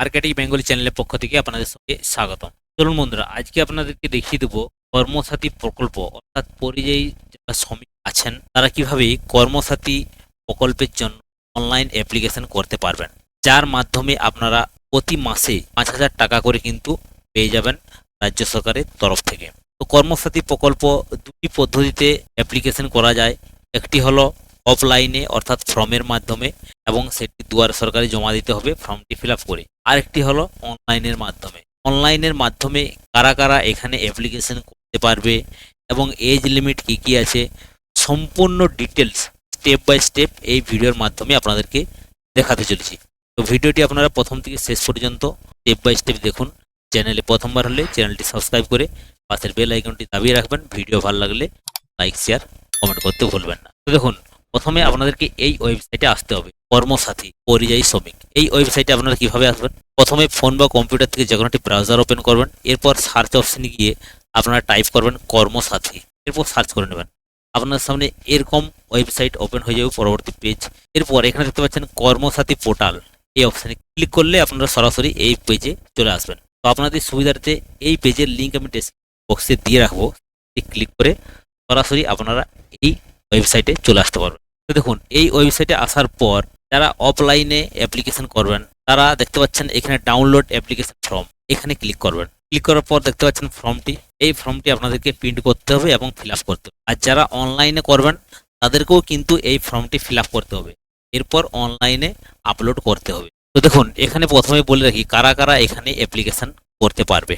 Marketing Bengali চ্যানেলের পক্ষ থেকে আপনাদের সঙ্গে স্বাগতম। চলুন বন্ধুরা, আজকে আপনাদেরকে দেখিয়ে দেবো কর্মসাথী প্রকল্প, অর্থাৎ পরিযায়ী যারা শ্রমিক আছেন, তারা কীভাবে কর্মসাথী প্রকল্পের জন্য অনলাইন অ্যাপ্লিকেশন করতে পারবেন। যার মাধ্যমে আপনারা প্রতি মাসে পাঁচ হাজার টাকা করে কিন্তু পেয়ে যাবেন রাজ্য সরকারের তরফ থেকে। তো কর্মসাথী প্রকল্প দুটি পদ্ধতিতে অ্যাপ্লিকেশন করা যায়। একটি হলো অফলাইনে, অর্থাৎ ফর্মের মাধ্যমে। এবং সেটি দুয়ার সরকারে জমা দিতে হবে ফর্মটি ফিল করে। আরেকটি হলো অনলাইনের মাধ্যমে। অনলাইনের মাধ্যমে কারা কারা এখানে অ্যাপ্লিকেশন করতে পারবে এবং এজ লিমিট কী কী আছে, সম্পূর্ণ ডিটেলস স্টেপ বাই স্টেপ এই ভিডিওর মাধ্যমে আপনাদেরকে দেখাতে চলেছি। তো ভিডিওটি আপনারা প্রথম থেকে শেষ পর্যন্ত স্টেপ বাই স্টেপ দেখুন। চ্যানেলে প্রথমবার হলে চ্যানেলটি সাবস্ক্রাইব করে পাশের বেল আইকনটি দাবিয়ে রাখবেন। ভিডিও ভালো লাগলে লাইক, শেয়ার, কমেন্ট করতে ভুলবেন না। তো দেখুন প্রথমে আপনাদেরকে এই ওয়েবসাইটে আসতে হবে, কর্মসাথী, পরিযায়ী শ্রমিক। এই ওয়েবসাইটে আপনারা কীভাবে আসবেন? প্রথমে ফোন বা কম্পিউটার থেকে যে কোনো একটি ব্রাউজার ওপেন করবেন, এরপর সার্চ অপশনে গিয়ে আপনারা টাইপ করবেন কর্মসাথী, এরপর সার্চ করে নেবেন। আপনার সামনে এরকম ওয়েবসাইট ওপেন হয়ে যাবে পরবর্তী পেজ এরপর এখানে দেখতে পাচ্ছেন কর্মসাথী পোর্টাল এই অপশানে ক্লিক করলে আপনারা সরাসরি এই পেজে চলে আসবেন। তো আপনাদের সুবিধার্থে এই পেজের লিঙ্ক আমি বক্সে দিয়ে রাখব। ক্লিক করে সরাসরি আপনারা এই ওয়েবসাইটে চলে আসতে পারবেন। তো দেখুন, এই ওয়েবসাইটে আসার পর যারা অফলাইনে অ্যাপ্লিকেশন করবেন, তারা দেখতে পাচ্ছেন এখানে ডাউনলোড অ্যাপ্লিকেশন ফর্ম এখানে ক্লিক করবেন। ক্লিক করার পর দেখতে পাচ্ছেন ফর্মটি এই ফর্মটি আপনাদেরকে প্রিন্ট করতে হবে এবং ফিল আপ করতে হবে। আর যারা অনলাইনে করবেন, তাদেরকেও কিন্তু এই ফর্মটি ফিল আপ করতে হবে। এরপর অনলাইনে আপলোড করতে হবে। তো দেখুন, এখানে প্রথমে বলে রাখি, কারা কারা এখানে অ্যাপ্লিকেশন করতে পারবে?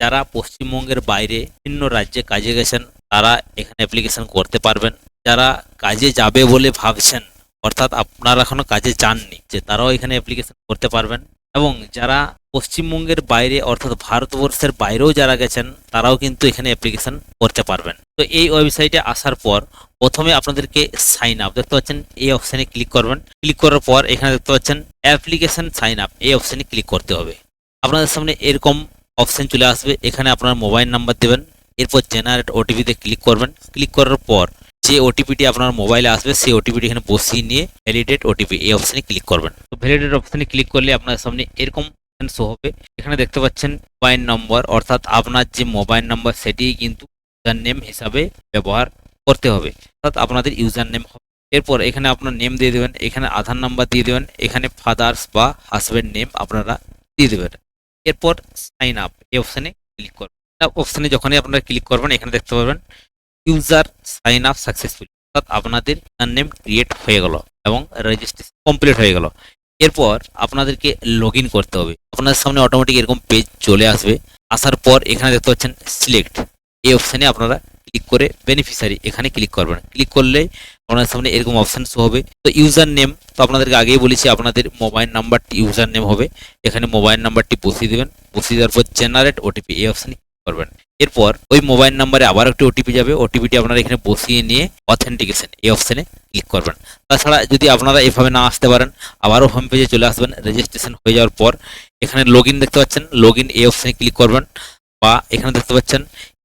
যারা পশ্চিমবঙ্গের বাইরে বিভিন্ন রাজ্যে কাজে গেছেন, তারা এখানে অ্যাপ্লিকেশন করতে পারবেন। যারা কাজে যাবে বলে ভাবছেন, অর্থাৎ আপনারা এখনও কাজে যাননি যে তারাও এখানে অ্যাপ্লিকেশন করতে পারবেন। এবং যারা পশ্চিমবঙ্গের বাইরে, অর্থাৎ ভারতবর্ষের বাইরেও যারা গেছেন, তারাও কিন্তু এখানে অ্যাপ্লিকেশন করতে পারবেন। তো এই ওয়েবসাইটে আসার পর প্রথমে আপনাদেরকে সাইন আপ দেখতে পাচ্ছেন, এই অপশানে ক্লিক করবেন। ক্লিক করার পর এখানে দেখতে পাচ্ছেন অ্যাপ্লিকেশন সাইন আপ এই অপশানে ক্লিক করতে হবে। আপনাদের সামনে এরকম অপশান চলে আসবে, এখানে আপনার মোবাইল নাম্বার দেবেন, এরপর জেনারেট ওটিপিতে ক্লিক করবেন। ক্লিক করার পর যে ওটিপিটি আপনার মোবাইলে আসবে, সেই ওটিপিটি এখানে বসিয়ে নিয়ে ভ্যালিডেট ওটিপি এই অপশানে ক্লিক করবেন। তো ভ্যালিডেট অপশানে ক্লিক করলে আপনার সামনে এরকম শো হবে। এখানে দেখতে পাচ্ছেন মোবাইল নম্বর অর্থাৎ আপনার যে মোবাইল নম্বর সেটি কিন্তু ইউজার নেম হিসাবে ব্যবহার করতে হবে। অর্থাৎ আপনাদের ইউজার নেম হবে। এরপর এখানে আপনার নেম দিয়ে দেবেন, এখানে আধার নাম্বার দিয়ে দেবেন, এখানে ফাদার্স বা হাজব্যান্ড নেম আপনারা দিয়ে দেবেন। এরপর সাইন আপ এই অপশানে ক্লিক করবেন। অপশানে যখনই আপনারা ক্লিক করবেন, এখানে দেখতে পাবেন ইউজার সাইন আপ সাকসেসফুল অর্থাৎ আপনাদের নেম ক্রিয়েট হয়ে গেল এবং রেজিস্ট্রেশন কমপ্লিট হয়ে গেল। এরপর আপনাদেরকে লগ ইন করতে হবে। আপনাদের সামনে অটোমেটিক এরকম পেজ চলে আসবে। আসার পর এখানে দেখতে পাচ্ছেন সিলেক্ট এই অপশানে আপনারা ক্লিক করে বেনিফিশিয়ারি এখানে ক্লিক করবেন। ক্লিক করলে আপনাদের সামনে এরকম অপশান শো হবে। তো ইউজার নেম তো আপনাদেরকে আগেই বলেছি আপনাদের মোবাইল নাম্বারটি ইউজার নেম হবে। এখানে মোবাইল নাম্বারটি বসিয়ে দেবেন। বসিয়ে দেওয়ার পর জেনারেট ওটিপি এই অপশানে করবেন। এরপর ওই মোবাইল নাম্বারে আবার একটি ওটিপি যাবে। ওটিপিটি আপনারা এখানে বসিয়ে নিয়ে অথেন্টিকেশন এই অপশানে ক্লিক করবেন। তাছাড়া যদি আপনারা এভাবে না আসতে পারেন, আবারও হোম পেজে চলে আসবেন। রেজিস্ট্রেশন হয়ে যাওয়ার পর এখানে লগ দেখতে পাচ্ছেন। লগ এই অপশানে ক্লিক করবেন বা এখানে দেখতে পাচ্ছেন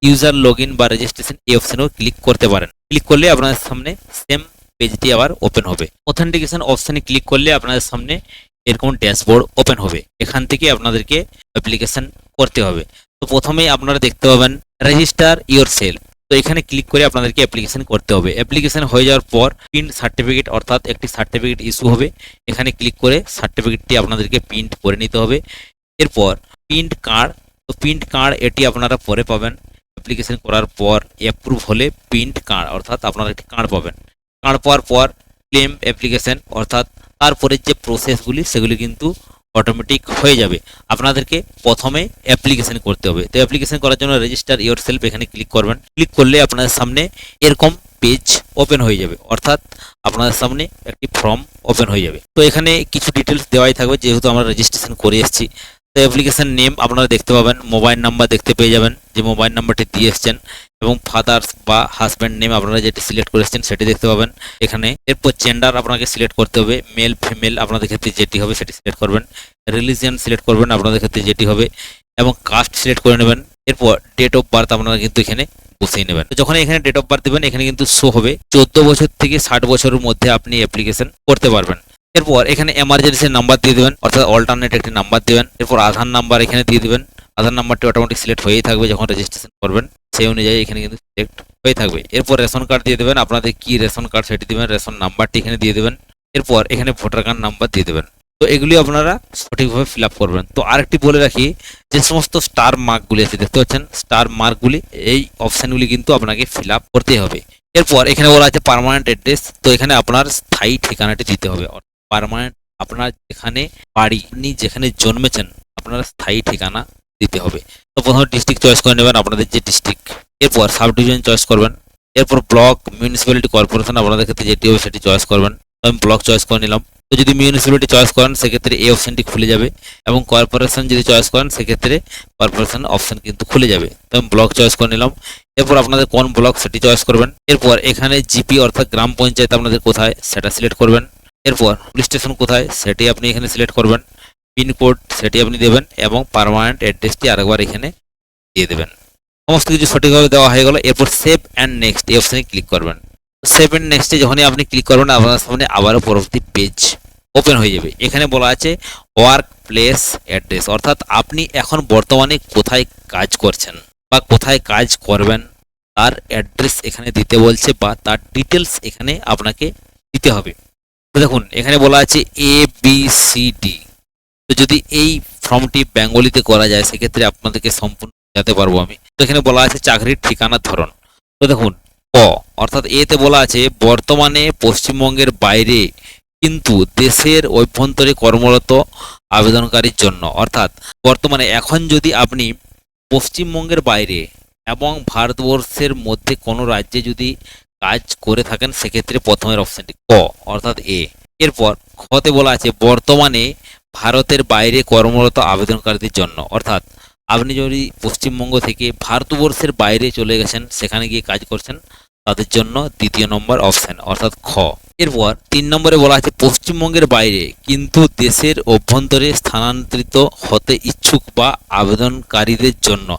ইউজার লগ বা রেজিস্ট্রেশন এই অপশানেও ক্লিক করতে পারেন। ক্লিক করলে আপনাদের সামনে সেম পেজটি আবার ওপেন হবে। অথেন্টিকেশন অপশানে ক্লিক করলে আপনাদের সামনে এরকম ড্যাশবোর্ড ওপেন হবে। এখান থেকে আপনাদেরকে অ্যাপ্লিকেশন করতে হবে। তো প্রথমেই আপনারা দেখতে পাবেন রেজিস্টার ইওর সেল তো এখানে ক্লিক করে আপনাদেরকে অ্যাপ্লিকেশন করতে হবে। অ্যাপ্লিকেশন হয়ে যাওয়ার পর প্রিন্ট সার্টিফিকেট অর্থাৎ একটি সার্টিফিকেট ইস্যু হবে। এখানে ক্লিক করে সার্টিফিকেটটি আপনাদেরকে প্রিন্ট করে নিতে হবে। এরপর প্রিন্ট কার্ড তো প্রিন্ট কার্ড এটি আপনারা পরে পাবেন। অ্যাপ্লিকেশন করার পর অ্যাপ্রুভ হলে প্রিন্ট কার্ড অর্থাৎ আপনারা একটি কার্ড পাবেন। কার্ড পাওয়ার পর ক্লেম অ্যাপ্লিকেশন অর্থাৎ তারপরে যে প্রসেসগুলি সেগুলি কিন্তু অটোমেটিক হয়ে যাবে। আপনাদেরকে প্রথমে অ্যাপ্লিকেশন করতে হবে। তো অ্যাপ্লিকেশন করার জন্য রেজিস্টার ইয়োর সেলফ এখানে ক্লিক করবেন। ক্লিক করলে আপনাদের সামনে এরকম পেজ ওপেন হয়ে যাবে। অর্থাৎ আপনাদের সামনে একটি ফর্ম ওপেন হয়ে যাবে। তো এখানে কিছু ডিটেলস দেওয়াই থাকবে, যেহেতু আমরা রেজিস্ট্রেশন করে এসেছি। তো অ্যাপ্লিকেশন নেম আপনারা দেখতে পাবেন মোবাইল নাম্বার দেখতে পেয়ে যাবেন, যে মোবাইল নাম্বারটি দিয়ে এসছেন, এবং ফাদার্স বা হাজব্যান্ড নেম আপনারা যেটি সিলেক্ট করেছেন সেটি দেখতে পাবেন। এখানে এরপর জেন্ডার আপনাকে সিলেক্ট করতে হবে মেল ফিমেল আপনাদের ক্ষেত্রে যেটি হবে সেটি সিলেক্ট করবেন রিলিজিয়ান সিলেক্ট করবেন আপনাদের ক্ষেত্রে যেটি হবে, এবং কাস্ট সিলেক্ট করে নেবেন, এরপর ডেট অফ বার্থ আপনারা কিন্তু এখানে বসিয়ে নেবেন। তো যখন এখানে ডেট অফ বার্থ দেবেন, এখানে কিন্তু শো হবে, চোদ্দ বছর থেকে ষাট বছরের মধ্যে আপনি অ্যাপ্লিকেশন করতে পারবেন। এরপর এখানে এমার্জেন্সি নাম্বার দিয়ে দেবেন, অর্থাৎ অল্টারনেট একটি নাম্বার দেবেন। এরপর আধার নাম্বার এখানে দিয়ে দেবেন। আধার নাম্বারটি অটোমেটিক সিলেক্ট হয়েই থাকবে যখন রেজিস্ট্রেশন করবেন। সেই অনুযায়ী এখানে কিন্তু সিলেক্ট হয়ে থাকবে। এরপর রেশন কার্ড দিয়ে দেবেন। আপনাদের কি রেশন কার্ড সেটি দেবেন রেশন নাম্বারটি এখানে দিয়ে দেবেন। এরপর এখানে ভোটার কার্ড নাম্বার দিয়ে দেবেন। তো এগুলি আপনারা সঠিকভাবে ফিল করবেন। তো আরেকটি বলে রাখি, যে সমস্ত স্টার মার্কগুলি আছে, দেখতে পাচ্ছেন? স্টার মার্কগুলি এই অপশানগুলি কিন্তু আপনাকে ফিল করতে হবে। এরপর এখানে বলা আছে পার্মানেন্ট অ্যাড্রেস তো এখানে আপনার স্থায়ী ঠিকানাটি দিতে হবে। পার্মানেন্ট আপনার যেখানে বাড়ি আপনি যেখানে জন্মেছেন, আপনার স্থায়ী ঠিকানা দিতে হবে। তো প্রথমে ডিস্ট্রিক্ট চয়েস করে নেবেন আপনাদের যে ডিস্ট্রিক্ট এরপর সাব ডিভিশন চয়েস করবেন। এরপর ব্লক মিউনিসিপ্যালিটি কর্পোরেশন আপনাদের ক্ষেত্রে যেটি হবে সেটি চয়েস করবেন। তো আমি ব্লক চয়েস করে নিলাম। তো যদি মিউনিসিপ্যালিটি চয়েস করেন, সেক্ষেত্রে এই অপশনটি খুলে যাবে এবং কর্পোরেশন যদি চয়েস করেন, সেক্ষেত্রে কর্পোরেশন অপশন কিন্তু খুলে যাবে। তো আমি ব্লক চয়েস করে নিলাম। এরপর আপনাদের কোন ব্লক সেটি চয়েস করবেন। এরপর এখানে জিপি অর্থাৎ গ্রাম পঞ্চায়েত আপনাদের কোথায় সেটা সিলেক্ট করবেন। এরপর পুলিশ স্টেশন কোথায়, সেটি আপনি এখানে সিলেক্ট করবেন। পিনকোড সেটি আপনি দেবেন এবং পার্মানেন্ট অ্যাড্রেসটি আরেকবার এখানে দিয়ে দেবেন। সমস্ত কিছু সঠিকভাবে দেওয়া হয়ে গেল। এরপর সেভ অ্যান্ড নেক্সট এই অপশানে ক্লিক করবেন। সেভ অ্যান্ড নেক্সটে যখনই আপনি ক্লিক করবেন, আপনার সামনে আবারও পরবর্তী পেজ ওপেন হয়ে যাবে। এখানে বলা আছে ওয়ার্ক প্লেস অ্যাড্রেস অর্থাৎ আপনি এখন বর্তমানে কোথায় কাজ করছেন বা কোথায় কাজ করবেন, তার অ্যাড্রেস এখানে দিতে বলছে বা তার ডিটেলস এখানে আপনাকে দিতে হবে। দেখুন, এখানে বলা আছে এ বি সি ডি তো যদি এই ফর্মটি বেঙ্গলিতে করা যায়, সেক্ষেত্রে আপনাদেরকে সম্পূর্ণ জানতে পারব আমি। তো এখানে বলা আছে চাকরির ঠিকানার ধরন। তো দেখুন, ক, অর্থাৎ এতে বলা আছে, বর্তমানে পশ্চিমবঙ্গের বাইরে কিন্তু দেশের অভ্যন্তরে কর্মরত আবেদনকারীর জন্য, অর্থাৎ বর্তমানে এখন যদি আপনি পশ্চিমবঙ্গের বাইরে এবং ভারতবর্ষের মধ্যে কোনো রাজ্যে যদি কাজ করে থাকেন, সেক্ষেত্রে প্রথমের অপশানটি ক, অর্থাৎ এ। এরপর খতে বলা আছে, বর্তমানে ভারতের বাইরে কর্মরত আবেদনকারীদের জন্য। অর্থাৎ আপনি যদি পশ্চিমবঙ্গ থেকে ভারতবর্ষের বাইরে চলে গেছেন, সেখানে গিয়ে কাজ করছেন, তাদের জন্য দ্বিতীয় নম্বর অপশান অর্থাৎ খ। এরপর তিন নম্বরে বলা আছে, পশ্চিমবঙ্গের বাইরে কিন্তু দেশের অভ্যন্তরে স্থানান্তরিত হতে ইচ্ছুক বা আবেদনকারীদের জন্য।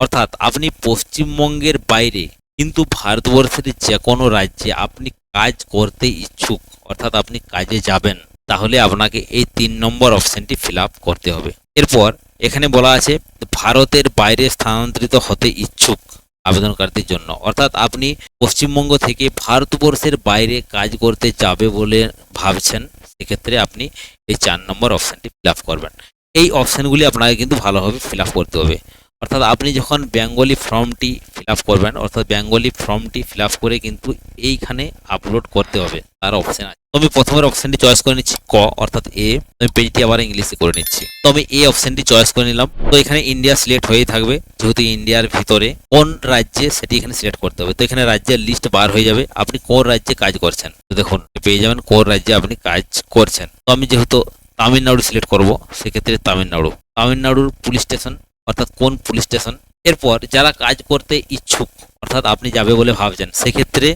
অর্থাৎ আপনি পশ্চিমবঙ্গের বাইরে কিন্তু ভারতবর্ষের যে কোনো রাজ্যে আপনি কাজ করতে ইচ্ছুক, অর্থাৎ আপনি কাজে যাবেন, তাহলে আপনাকে এই তিন নম্বর অপশনটি ফিল করতে হবে। এরপর এখানে বলা আছে, ভারতের বাইরে স্থানান্তরিত হতে ইচ্ছুক আবেদনকারীদের জন্য। অর্থাৎ আপনি পশ্চিমবঙ্গ থেকে ভারতবর্ষের বাইরে কাজ করতে যাবে বলে ভাবছেন, সেক্ষেত্রে আপনি এই চার নম্বর অপশানটি ফিল করবেন। এই অপশানগুলি আপনাকে কিন্তু ভালোভাবে ফিল করতে হবে। অর্থাৎ আপনি যখন বেঙ্গলি ফর্মটি ফিল করবেন, অর্থাৎ বেঙ্গলি ফর্মটি ফিল করে কিন্তু এইখানে আপলোড করতে হবে, তার অপশান আছে। তো আমি প্রথমের অপশানটি চয়েস করে নিচ্ছি ক, অর্থাৎ এ, আমি পেজটি আবার ইংলিশে করে নিচ্ছি। তো আমি এই অপশানটি চয়েস করে নিলাম। তো এখানে ইন্ডিয়া সিলেক্ট হয়েই থাকবে, যেহেতু ইন্ডিয়ার ভিতরে কোন রাজ্যে সেটি এখানে সিলেক্ট করতে হবে। তো এখানে রাজ্যের লিস্ট বার হয়ে যাবে, আপনি কোন রাজ্যে কাজ করছেন। তো দেখুন পেয়ে যাবেন কোন রাজ্যে আপনি কাজ করছেন। তো আমি যেহেতু তামিলনাড়ু সিলেক্ট করব, সেক্ষেত্রে তামিলনাড়ু। তামিলনাড়ুর পুলিশ স্টেশন অর্থাৎ কোন পুলিশ স্টেশন, এরপর যারা কাজ করতে ইচ্ছুক, অর্থাৎ আপনি যাবে বলে ভাবছেন, সেক্ষেত্রে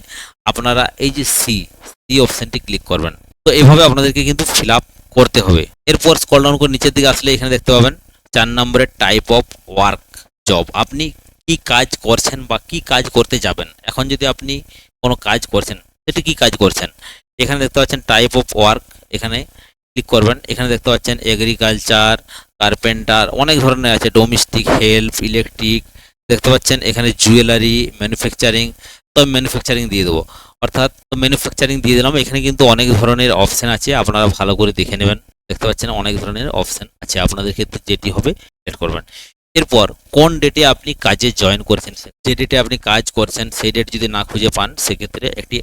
আপনারা এই যে সি সি অপশনটি ক্লিক করবেন। তো এইভাবে আপনাদেরকে কিন্তু ফিল করতে হবে। এরপর স্কল ডাউন করে নিচের দিকে আসলে এখানে দেখতে পাবেন, চার নম্বরের টাইপ অফ ওয়ার্ক জব আপনি কি কাজ করছেন বা কি কাজ করতে যাবেন? এখন যদি আপনি কোনো কাজ করছেন, সেটি কি কাজ করছেন? এখানে দেখতে পাচ্ছেন টাইপ অফ ওয়ার্ক এখানে ক্লিক করবেন। এখানে দেখতে পাচ্ছেন এগ্রিকালচার কার্পেন্টার অনেক ধরনের আছে। ডোমেস্টিক হেল্প ইলেকট্রিক দেখতে পাচ্ছেন এখানে জুয়েলারি ম্যানুফ্যাকচারিং তো ম্যানুফ্যাকচারিং দিয়ে দেবো। অর্থাৎ ম্যানুফ্যাকচারিং দিয়ে দিলাম। এখানে কিন্তু অনেক ধরনের অপশান আছে। আপনারা ভালো করে দেখে নেবেন। দেখতে পাচ্ছেন অনেক ধরনের অপশান আছে। আপনাদের ক্ষেত্রে যেটি হবে সেট করবেন। এরপর কোন ডেটে আপনি কাজে জয়েন করেছেন? যে ডেটে আপনি কাজ করছেন, সেই ডেট যদি না খুঁজে পান, সেক্ষেত্রে একটি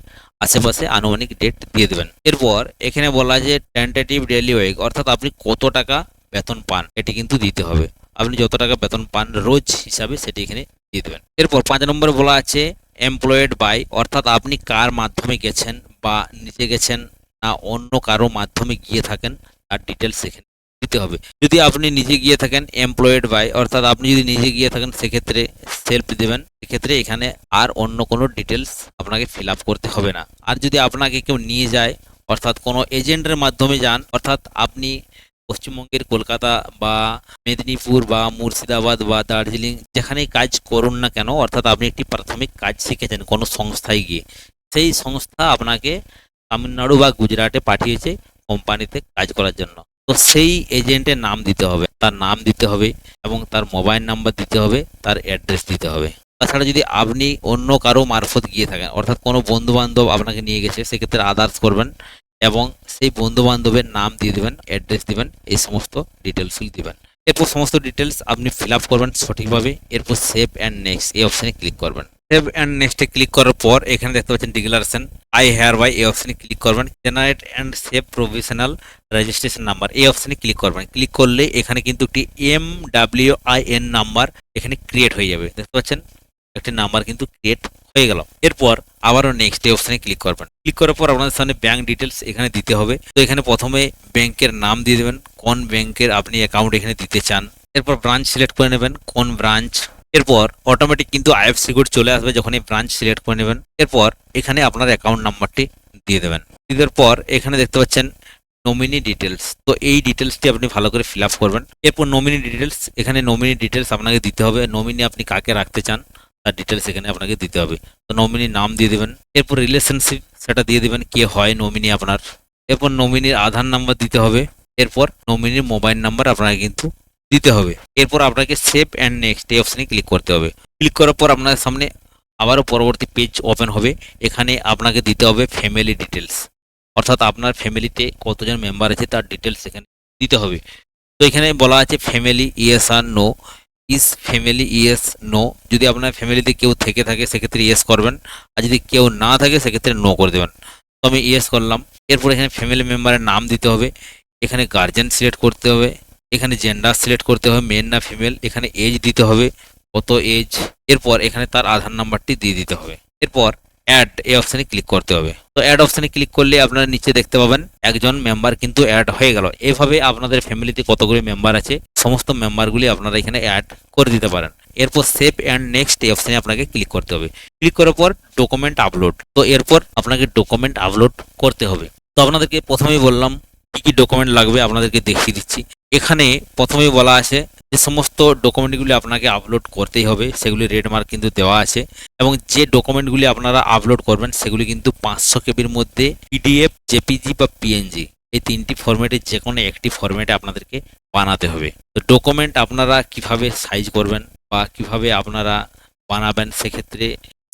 আশেপাশে আনুমানিক ডেট দিয়ে দেবেন। এরপর এখানে বলা যে টেন্টেটিভ ডেলি ওয়েক অর্থাৎ আপনি কত টাকা বেতন পান এটি কিন্তু দিতে হবে। আপনি যত টাকা বেতন পান রোজ হিসাবে সেটি এখানে দিয়ে দেবেন। এরপর পাঁচ নম্বরে বলা আছে এমপ্লয়েড বাই অর্থাৎ আপনি কার মাধ্যমে গেছেন বা নিজে গেছেন না অন্য কারও মাধ্যমে গিয়ে থাকেন, তার ডিটেলস এখানে দিতে হবে। যদি আপনি নিজে গিয়ে থাকেন এমপ্লয়েড বাই অর্থাৎ আপনি যদি নিজে গিয়ে থাকেন, সেক্ষেত্রে সেলফ দেবেন। সেক্ষেত্রে এখানে আর অন্য কোনো ডিটেলস আপনাকে ফিল করতে হবে না। আর যদি আপনাকে কেউ নিয়ে যায়, অর্থাৎ কোনো এজেন্টের মাধ্যমে যান, অর্থাৎ আপনি পশ্চিমবঙ্গের কলকাতা বা মেদিনীপুর বা মুর্শিদাবাদ বা দার্জিলিং যেখানেই কাজ করুন না কেন, অর্থাৎ আপনি একটি প্রাথমিক কাজ শিখেছেন কোনো সংস্থায় গিয়ে, সেই সংস্থা আপনাকে তামিলনাড়ু বা গুজরাটে পাঠিয়েছে কোম্পানিতে কাজ করার জন্য। তো সেই এজেন্টের নাম দিতে হবে। তার নাম দিতে হবে এবং তার মোবাইল নাম্বার দিতে হবে, তার অ্যাড্রেস দিতে হবে। তাছাড়া যদি আপনি অন্য কারও মারফত গিয়ে থাকেন, অর্থাৎ কোনো বন্ধুবান্ধব আপনাকে নিয়ে গেছে, সেক্ষেত্রে আদার্স করবেন এবং সেই বন্ধুবান্ধবের নাম দিয়ে দেবেন, অ্যাড্রেস দিবেন, এই সমস্ত ডিটেলসগুলি দিবেন। এরপর সমস্ত ডিটেলস আপনি ফিল আপ করবেন সঠিকভাবে, এরপর সেভ অ্যান্ড নেক্সট এই অপশানে ক্লিক করবেন। সেভ অ্যান্ড নেক্সটে ক্লিক করার পর এখানে দেখতে পাচ্ছেন ডিক্লারেশন আই হেয়ার বাই এই অপশানে ক্লিক করবেন। Generate and save provisional registration number এই অপশানে ক্লিক করবেন। ক্লিক করলে এখানে কিন্তু একটি M W I N number এখানে ক্রিয়েট হয়ে যাবে। দেখতে পাচ্ছেন? একটি নাম্বার কিন্তু ক্রিয়েট হয়ে গেল। এরপর আবারও নেক্সট এই অপশানে ক্লিক করবেন। ক্লিক করার পর আপনাদের সামনে ব্যাঙ্ক ডিটেলস এখানে দিতে হবে। তো এখানে প্রথমে ব্যাংকের নাম দিয়ে দেবেন, কোন ব্যাংকের আপনি অ্যাকাউন্ট এখানে দিতে চান। এরপর ব্রাঞ্চ সিলেক্ট করে নেবেন, কোন ব্রাঞ্চ এরপর অটোমেটিক কিন্তু আইএফসি কোড চলে আসবে যখন এই ব্রাঞ্চ সিলেক্ট করে নেবেন। এরপর এখানে আপনার অ্যাকাউন্ট নাম্বারটি দিয়ে দেবেন। দেওয়ার পর এখানে দেখতে পাচ্ছেন নমিনি ডিটেলস তো এই ডিটেলসটি আপনি ভালো করে ফিল আপ করবেন। এরপর নমিনি ডিটেলস এখানে নমিনি ডিটেলস আপনাকে দিতে হবে। নমিনি আপনি কাকে রাখতে চান? তার ডিটেলস এখানে আপনাকে দিতে হবে। তো নমিনির নাম দিয়ে দেবেন, এরপর রিলেশনশিপ সেটা দিয়ে দেবেন কে হয় নমিনি আপনার। এরপর নমিনির আধার নাম্বার দিতে হবে, এরপর নমিনির মোবাইল নাম্বার আপনাকে কিন্তু দিতে হবে। এরপর আপনাকে সেভ অ্যান্ড নেক্সট এই অপশানে ক্লিক করতে হবে। ক্লিক করার পর আপনার সামনে আবারও পরবর্তী পেজ ওপেন হবে। এখানে আপনাকে দিতে হবে ফ্যামিলি ডিটেলস অর্থাৎ আপনার ফ্যামিলিতে কতজন মেম্বার আছে তার ডিটেলস এখানে দিতে হবে। তো এখানে বলা আছে family yes R no is family yes no যদি আপনার ফ্যামিলিতে কেউ থেকে থাকে, সেক্ষেত্রে ইয়েস করবেন। আর যদি কেউ না থাকে, সেক্ষেত্রে নো করে দেবেন। তো আমি ইয়েস করলাম। এরপর এখানে ফ্যামিলি মেম্বারের নাম দিতে হবে। এখানে গার্জেন সিলেক্ট করতে হবে। এখানে জেন্ডার সিলেক্ট করতে হবে মেন না ফিমেল এখানে এজ দিতে হবে, কত এজ এরপর এখানে তার আধার নাম্বারটি দিয়ে দিতে হবে। এরপর অ্যাড এই অপশানে ক্লিক করতে হবে। তো অ্যাড অপশানে ক্লিক করলে আপনারা নিচে দেখতে পাবেন, একজন মেম্বার কিন্তু অ্যাড হয়ে গেল। এভাবে আপনাদের ফ্যামিলিতে কতগুলি মেম্বার আছে, সমস্ত মেম্বারগুলি আপনারা এখানে অ্যাড করে দিতে পারেন। এরপর সেভ অ্যান্ড নেক্সট এই অপশানে আপনাকে ক্লিক করতে হবে। ক্লিক করার পর ডকুমেন্ট আপলোড তো এরপর আপনাকে ডকুমেন্ট আপলোড করতে হবে। তো আপনাদেরকে প্রথমেই বললাম, কি কি ডকুমেন্ট লাগবে আপনাদেরকে দেখিয়ে দিচ্ছি। এখানে প্রথমেই বলা আছে যে সমস্ত ডকুমেন্টগুলি আপনাকে আপলোড করতেই হবে, সেগুলি রেডমার্ক কিন্তু দেওয়া আছে এবং যে ডকুমেন্টগুলি আপনারা আপলোড করবেন, সেগুলি কিন্তু পাঁচশো কেবির মধ্যে পিডিএফ জেপিজি বা পিএনজি এই তিনটি ফরম্যাটে যে কোনো একটি ফরম্যাটে আপনাদেরকে বানাতে হবে। তো ডকুমেন্ট আপনারা কীভাবে সাইজ করবেন বা কীভাবে আপনারা বানাবেন, সেক্ষেত্রে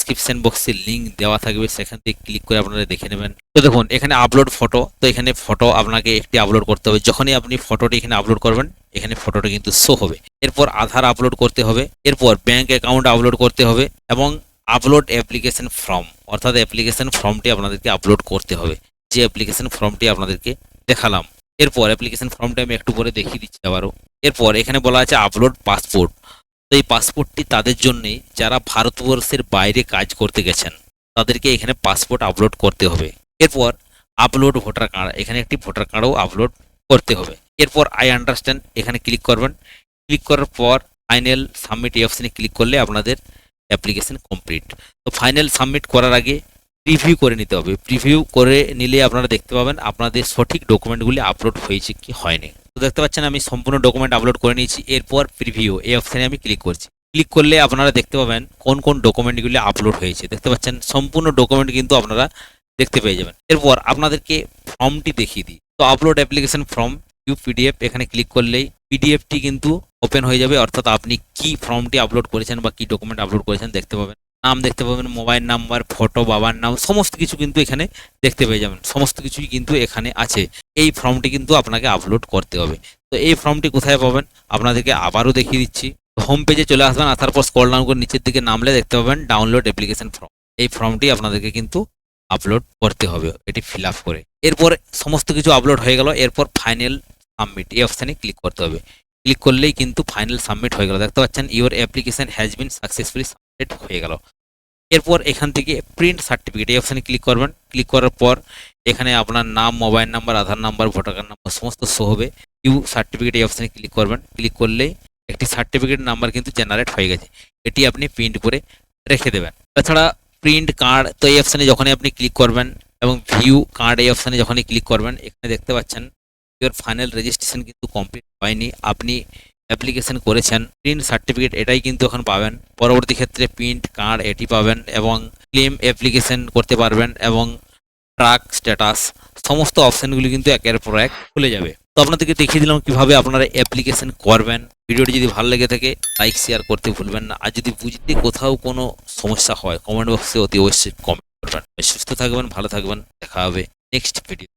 ডিসক্রিপশন বক্সে লিংক দেওয়া থাকবে, সেখান থেকে ক্লিক করে আপনারা দেখে নেবেন। তো দেখুন, এখানে আপলোড ফটো তো এখানে ফটো আপনাকে একটি আপলোড করতে হবে। যখনই আপনি ফটোটি এখানে আপলোড করবেন, এখানে ফটোটা কিন্তু শো হবে। এরপর আধার আপলোড করতে হবে, এরপর ব্যাংক অ্যাকাউন্ট আপলোড করতে হবে এবং আপলোড অ্যাপ্লিকেশন ফর্ম অর্থাৎ অ্যাপ্লিকেশন ফর্মটি আপনাদেরকে আপলোড করতে হবে। যে অ্যাপ্লিকেশন ফর্মটি আপনাদেরকে দেখালাম, এরপর অ্যাপ্লিকেশন ফর্মটা আমি একটু পরে দেখিয়ে দিচ্ছি আবারও। এরপর এখানে বলা আছে আপলোড পাসপোর্ট তো এই পাসপোর্টটি তাদের জন্যে যারা ভারতবর্ষের বাইরে কাজ করতে গেছেন, তাদেরকে এখানে পাসপোর্ট আপলোড করতে হবে। এরপর আপলোড ভোটার কার্ড, এখানে একটি ভোটার কার্ডও আপলোড করতে হবে। এরপর আই আন্ডারস্ট্যান্ড, এখানে ক্লিক করবেন। ক্লিক করার পর ফাইনাল সাবমিট এই অপশানে ক্লিক করলে আপনাদের অ্যাপ্লিকেশন কমপ্লিট। তো ফাইনাল সাবমিট করার আগে প্রিভিউ করে নিতে হবে। প্রিভিউ করে নিলে আপনারা দেখতে পাবেন আপনাদের সঠিক ডকুমেন্টগুলি আপলোড হয়েছে কি হয়নি। তো দেখতে পাচ্ছেন, আমি সম্পূর্ণ ডকুমেন্ট আপলোড করে নিয়েছি। এরপর প্রিভিউ এই অপশানে আমি ক্লিক করছি। ক্লিক করলে আপনারা দেখতে পাবেন কোন কোন ডকুমেন্টগুলি আপলোড হয়েছে। দেখতে পাচ্ছেন, সম্পূর্ণ ডকুমেন্ট কিন্তু আপনারা দেখতে পেয়ে যাবেন। এরপর আপনাদেরকে ফর্মটি দেখিয়ে দিই। তো upload application form view PDF এখানে ক্লিক করলেই পিডিএফটি কিন্তু ওপেন হয়ে যাবে। অর্থাৎ আপনি কি ফর্মটি আপলোড করেছেন বা কি ডকুমেন্ট আপলোড করেছেন দেখতে পাবেন। নাম দেখতে পাবেন, মোবাইল নাম্বার, ফটো, বাবার নাম, সমস্ত কিছু কিন্তু এখানে দেখতে পেয়ে যাবেন। সমস্ত কিছুই কিন্তু এখানে আছে। এই ফর্মটি কিন্তু আপনাকে আপলোড করতে হবে। তো এই ফর্মটি কোথায় পাবেন? আপনাদেরকে আবারও দেখিয়ে দিচ্ছি। হোম পেজে চলে আসবেন, আসার পর স্কল ডাউন করে নিচের দিকে নামলে দেখতে পাবেন ডাউনলোড অ্যাপ্লিকেশন ফর্ম এই ফর্মটি আপনাদেরকে কিন্তু আপলোড করতে হবে, এটি ফিল আপ করে। এরপর সমস্ত কিছু আপলোড হয়ে গেল, এরপর ফাইনাল সাবমিট এই অপশানে ক্লিক করতে হবে। ক্লিক করলেই কিন্তু ফাইনাল সাবমিট হয়ে গেল। দেখতে পাচ্ছেন your application has been successfully submit হয়ে গেল। এরপর এখান থেকে প্রিন্ট সার্টিফিকেট এই অপশানে ক্লিক করবেন। ক্লিক করার পর এখানে আপনার নাম mobile number Aadhaar number voter card number সমস্ত শো হবে। ইউ সার্টিফিকেট এই অপশানে ক্লিক করবেন। ক্লিক করলেই একটি সার্টিফিকেট নাম্বার কিন্তু জেনারেট হয়ে গেছে। এটি আপনি প্রিন্ট করে রেখে দেবেন। তাছাড়া প্রিন্ট কার্ড তো এই অপশানে যখনই আপনি ক্লিক করবেন এবং ভিউ কার্ড এই অপশানে যখনই ক্লিক করবেন, এখানে দেখতে পাচ্ছেন ইওর ফাইনাল রেজিস্ট্রেশন কিন্তু কমপ্লিট হয়নি। আপনি অ্যাপ্লিকেশন করেছেন। প্রিন্ট সার্টিফিকেট এটাই কিন্তু এখন পাবেন। পরবর্তী ক্ষেত্রে প্রিন্ট কার্ড এটি পাবেন এবং ক্লেম অ্যাপ্লিকেশন করতে পারবেন এবং ট্রাক স্ট্যাটাস সমস্ত অপশনগুলি কিন্তু একের পর এক খুলে যাবে। তো আপনাদেরকে দেখিয়ে দিলাম কীভাবে আপনারা অ্যাপ্লিকেশন করবেন। ভিডিওটি যদি ভালো লেগে থাকে লাইক শেয়ার করতে ভুলবেন না। আর যদি বুঝতে কোথাও কোনো সমস্যা হয় কমেন্ট বক্সে অতি অবশ্যই কমেন্ট করবেন। সুস্থ থাকবেন, ভালো থাকবেন। দেখা হবে নেক্সট ভিডিও